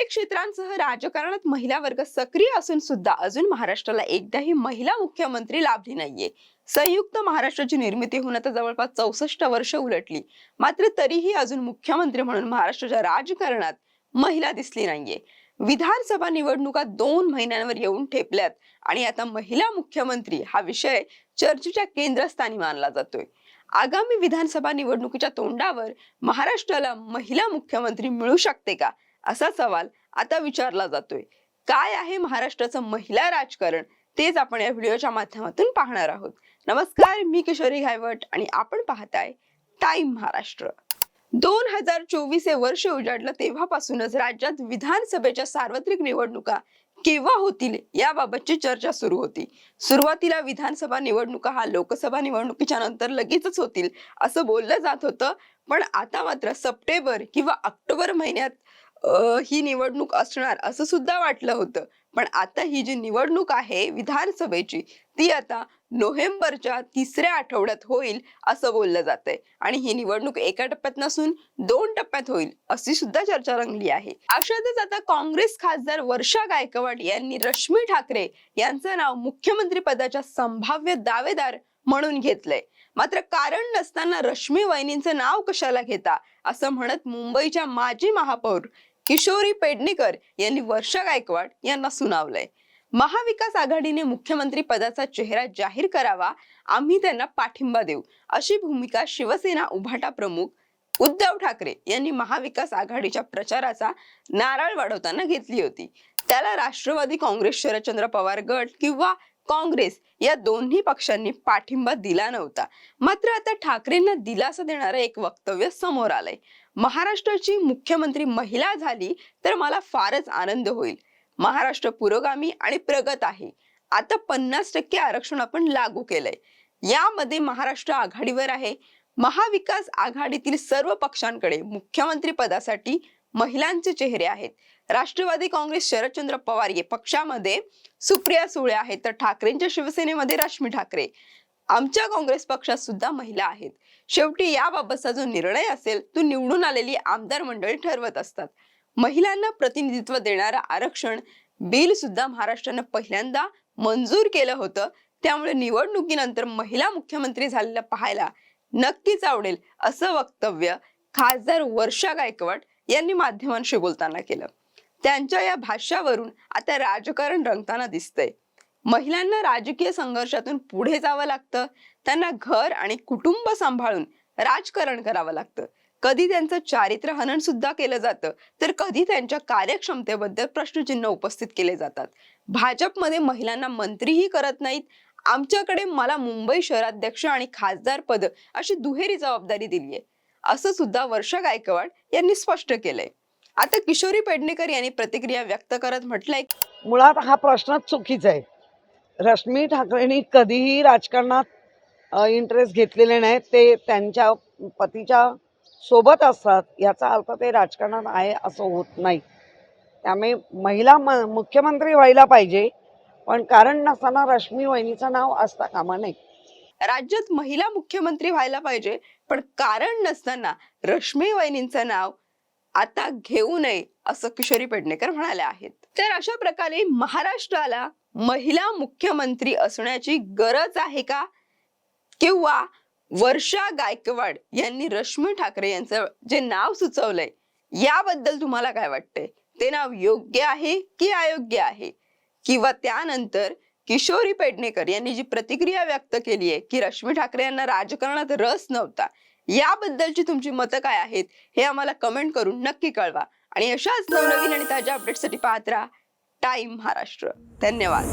अनेक क्षेत्रांसह राजकारणात महिला वर्ग सक्रिय असून सुद्धा अजून महाराष्ट्राला एकदाही महिला मुख्यमंत्री लाभली नाहीये. संयुक्त महाराष्ट्राची निर्मिती होऊन आता जवळपास चौसष्ट वर्ष उलटली. मात्र तरीही अजून मुख्यमंत्री म्हणून महाराष्ट्राच्या राजकारणात महिला दिसली नाहीये. विधानसभा निवडणुका दोन महिन्यांवर येऊन ठेपल्यात आणि आता महिला मुख्यमंत्री हा विषय चर्चेच्या केंद्रस्थानी मानला जातोय. आगामी विधानसभा निवडणुकीच्या तोंडावर महाराष्ट्राला महिला मुख्यमंत्री मिळू शकते का? असा सवाल आता विचारला जातोय. काय आहे महाराष्ट्राचं महिला राजकारण? तेच आपण या व्हिडिओच्या माध्यमातून पाहणार आहोत. नमस्कार मी किशोरी घायवट आणि आपण पाहताय टाइम महाराष्ट्र. दोन हजार चोवीस हे वर्ष उजाडलं तेव्हापासूनच राज्यात विधानसभेच्या सार्वत्रिक निवडणुका केव्हा होतील याबाबतची चर्चा सुरू होती. सुरुवातीला विधानसभा निवडणुका हा लोकसभा निवडणुकीच्या नंतर लगेचच होतील असं बोललं जात होतं पण आता मात्र सप्टेंबर किंवा ऑक्टोबर महिन्यात ही निवडणूक असणार असं सुद्धा वाटलं होतं. पण आता ही जी निवडणूक आहे विधानसभेची ती आता नोव्हेंबरच्या तिसऱ्या आठवड्यात होईल असं बोललं जातंय. आणि ही निवडणूक एका टप्प्यात नसून दोन टप्प्यात होईल अशी सुद्धा चर्चा रंगली आहे. अशातच आता काँग्रेस खासदार वर्षा गायकवाड यांनी रश्मी ठाकरे यांचं नाव मुख्यमंत्री पदाच्या संभाव्य दावेदार म्हणून घेतलंय. मात्र कारण नसताना रश्मी वहिनींचं नाव कशाला घेता? असं म्हणत मुंबईच्या माजी महापौर किशोरी पेडणेकर यांनी वर्षा गायकवाड यांना सुनावलंय. महाविकास आघाडीने मुख्यमंत्री पदाचा चेहरा जाहीर करावा आम्ही त्यांना पाठिंबा देऊ अशी भूमिका शिवसेना उभाटा प्रमुख उद्धव ठाकरे यांनी महाविकास आघाडीच्या प्रचाराचा नारळ वाढवताना घेतली होती. त्याला राष्ट्रवादी काँग्रेस शरदचंद्र पवार गट किंवा काँग्रेस या दोन्ही पक्षांनी पाठिंबा दिला नव्हता. मात्र आता ठाकरेंना दिलासा देणारं एक वक्तव्य समोर आलंय. महाराष्ट्राची मुख्यमंत्री महिला झाली तर मला फारच आनंद होईल. महाराष्ट्र पुरोगामी आणि प्रगत आहे. आता पन्नास टक्के आरक्षण आपण लागू केलंय. यामध्ये महाराष्ट्र आघाडीवर आहे. महाविकास आघाडीतील सर्व पक्षांकडे मुख्यमंत्री पदासाठी महिलांचे चेहरे आहेत. राष्ट्रवादी काँग्रेस शरदचंद्र पवार या पक्षामध्ये सुप्रिया सुळे आहेत. तर ठाकरेंच्या शिवसेनेमध्ये रश्मी ठाकरे. आमच्या काँग्रेस पक्षात सुद्धा महिला आहेत. शेवटी याबाबतचा जो निर्णय असेल तो निवडून आलेली आमदार मंडळी ठरवत असतात. महिलांना प्रतिनिधित्व देणारं आरक्षण बिल सुद्धा महाराष्ट्रानं पहिल्यांदा मंजूर केलं होतं. त्यामुळे निवडणुकीनंतर महिला मुख्यमंत्री झालेलं पाहायला नक्कीच आवडेल असं वक्तव्य खासदार वर्षा गायकवाड यांनी माध्यमांशी बोलताना केलं. त्यांच्या या भाष्यावरून आता राजकारण रंगताना दिसतंय. महिलांना राजकीय संघर्षातून पुढे जावं लागतं. त्यांना घर आणि कुटुंब सांभाळून राजकारण करावं लागतं. कधी त्यांचं चारित्र्य हनन सुद्धा केलं जातं तर कधी त्यांच्या कार्यक्षमतेबद्दल प्रश्नचिन्ह उपस्थित केले जातात. भाजपमध्ये महिलांना मंत्रीही करत नाहीत. आमच्याकडे मला मुंबई शहराध्यक्ष आणि खासदार पद अशी दुहेरी जबाबदारी दिली आहे असं सुद्धा वर्षा गायकवाड यांनी स्पष्ट केलंय. आता किशोरी पेडणेकर यांनी प्रतिक्रिया व्यक्त करत म्हटलंय मुळात हा प्रश्नच चुकीचा आहे. रश्मी ठाकरेंनी कधीही राजकारणात इंटरेस्ट घेतलेले नाहीत. ते त्यांच्या पतीच्या सोबत असतात. याचा अर्थ ते राजकारणात आहे असं होत नाही. त्यामुळे महिला म मुख्यमंत्री व्हायला पाहिजे. पण कारण नसताना रश्मी वहिनीचं नाव असता कामा नये. राज्यात महिला मुख्यमंत्री व्हायला पाहिजे पण कारण नसताना रश्मी वहिनींचं नाव आता घेऊ नये असं किशोरी पेडणेकर म्हणाल्या आहेत. तर अशा प्रकारे महाराष्ट्राला महिला मुख्यमंत्री असण्याची गरज आहे का? किंवा वर्षा गायकवाड यांनी रश्मी ठाकरे यांचं जे नाव सुचवलंय याबद्दल तुम्हाला काय वाटतंय? ते नाव योग्य आहे की अयोग्य आहे? किंवा त्यानंतर किशोरी पेडणेकर यांनी जी प्रतिक्रिया व्यक्त केली आहे की रश्मी ठाकरे यांना राजकारणात रस नव्हता याबद्दलची तुमची मतं काय आहेत हे आम्हाला कमेंट करून नक्की कळवा. आणि अशाच नवनवीन आणि ताज्या अपडेटसाठी पाहत राहा. टाइम महाराष्ट्र. धन्यवाद.